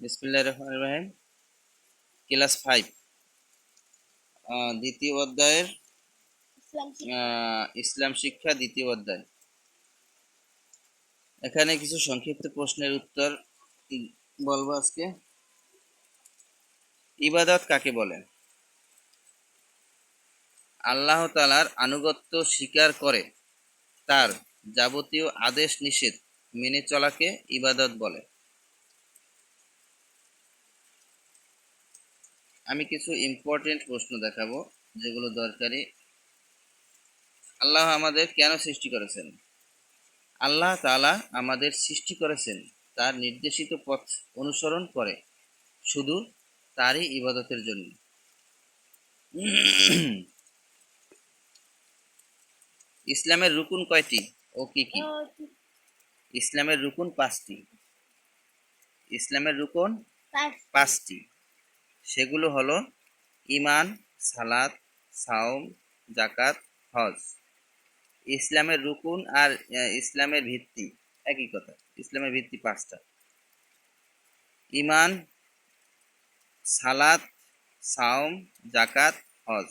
বিসমিল্লাহ রহমান রহিম। Class five. দ্বিতীয় অধ্যায়ের ইসলাম শিক্ষা। দ্বিতীয় অধ্যায়। এখানে কিছু সংক্ষিপ্ত প্রশ্নের উত্তর বলব আজকে? ইবাদত কাকে বলে? আল্লাহ তালার আনুগত্য স্বীকার করে তার যাবতীয় আদেশ নিষেধ মেনে চলাকে ইবাদত বলে। আমি কিছু ইম্পর্টেন্ট প্রশ্ন দেখাবো যেগুলো দরকারি। আল্লাহ আমাদের কেন সৃষ্টি করেছেন? আল্লাহ তালা আমাদের সৃষ্টি করেছেন তার নির্দেশিত পথ অনুসরণ করে শুধু তারই ইবাদতের জন্য। ইসলামের রুকুন কয়টি ও কি কি? ইসলামের রুকুন পাঁচটি। ইসলামের রুকুন পাঁচটি। সেগুলো হলো ইমান সালাত, সাওম জাকাত হজ। ইসলামের রুকুন আর ইসলামের ভিত্তি, একই কথা, ইসলামের ভিত্তি পাঁচটা। ইমান সালাত, সাওম জাকাত হজ।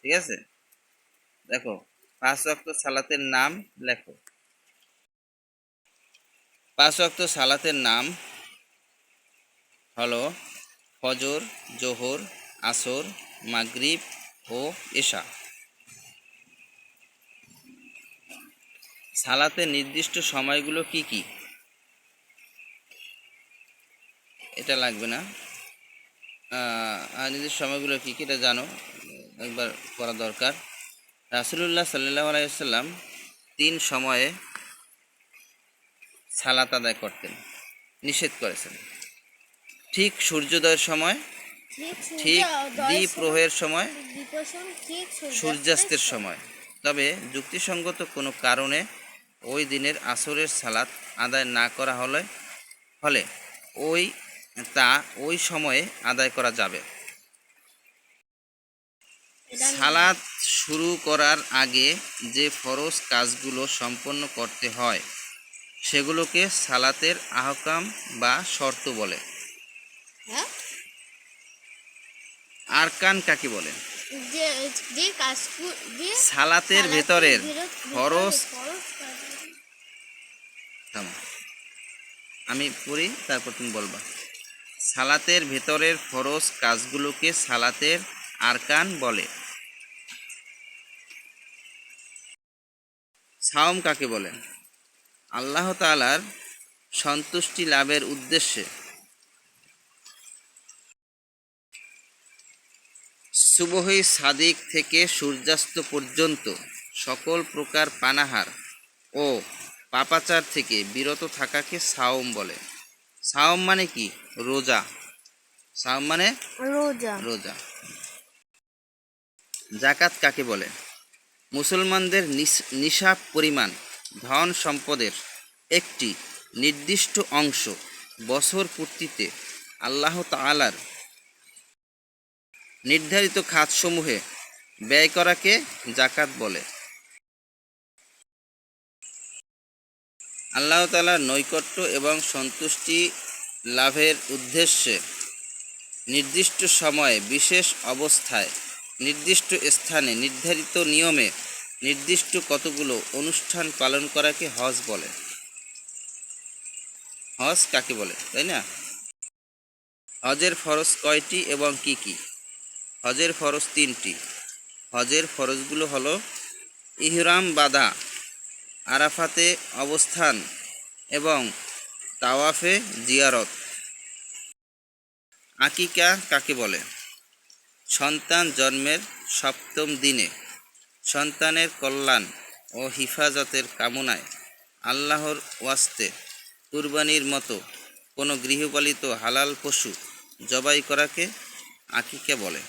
ঠিক আছে? দেখো, পাঁচ ওয়াক্ত সালাতের নাম লেখো। পাঁচ ওয়াক্ত সালাতের নাম হলো ফজর, জোহর, আসর, মাগরিব ও এশা সালাতে নির্দিষ্ট সময়গুলো কি কি? এটা লাগবে না। নির্দিষ্ট সময়গুলো কি কি এটা জানো? একবার করা দরকার। রাসুলুল্লাহ সাল্লাহ আলাইসাল্লাম তিন সময়ে সালাত আদায় করতেন, নিষেধ করেছেন। ঠিক সূর্যোদয়ের সময় ঠিক ঠিক সূর্যোদয়ের দ্বীপ সময়, সূর্যাস্তের সময়। তবে যুক্তিসঙ্গত কোনো কারণে ওই দিনের আসরের সালাত আদায় না করা হলে ফলে ওই তা ওই সময়ে আদায় করা যাবে। সালাত শুরু করার আগে যে ফরজ কাজগুলো সম্পন্ন করতে হয় সেগুলোকে সালাতের আহকাম বা শর্ত বলে? আরকান কাকে বলে? যে যে কাজগু- যে সালাতের ভেতরের থামো। আমি পড়ি তারপর তুমি বলবা। সালাতের ভেতরের ফরজ কাজগুলোকে সালাতের আরকান বলে। সাওম কাকে বলে? আল্লাহ তাআলার সন্তুষ্টি লাভের উদ্দেশ্যে। সুবহি সাদিক থেকে সূর্যাস্ত পর্যন্ত সকল প্রকার পানাহার ও পাপাচার থেকে বিরত থাকাকে সাওম বলে। সাওম মানে কি? রোজা। সাওম মানে? রোজা। রোজা। জাকাত কাকে বলে? মুসলমানদের নিস- নিসাব পরিমাণ ধন সম্পদের একটি নির্দিষ্ট অংশ বছর পূর্তিতে আল্লাহ তাআলার নির্ধারিত খাতসমূহে ব্যয় করাকে জাকাত বলে। আল্লাহ তাআলার নৈকট্য এবং সন্তুষ্টি লাভের উদ্দেশ্যে নির্দিষ্ট সময়ে, বিশেষ অবস্থায়, নির্দিষ্ট স্থানে নির্ধারিত নিয়মে নির্দিষ্ট কতগুলো অনুষ্ঠান পালন করাকে হজ বলে। হজ কাকে বলে, তাই না? হজের ফরজ কয়টি এবং কি কি? হজের ফরজ তিনটি। হজের ফরজগুলো হলো ইহরাম বাঁধা আরাফাতে অবস্থান এবং তাওয়াফে জিয়ারত। আকিকা কাকে বলে? সন্তান জন্মের সপ্তম দিনে। সন্তানের কল্যাণ ও হিফাজতের কামনায় আল্লাহর ওয়াস্তে কুরবানির মতো কোনো গৃহপালিত হালাল পশু জবাই করাকে আকিকা বলে।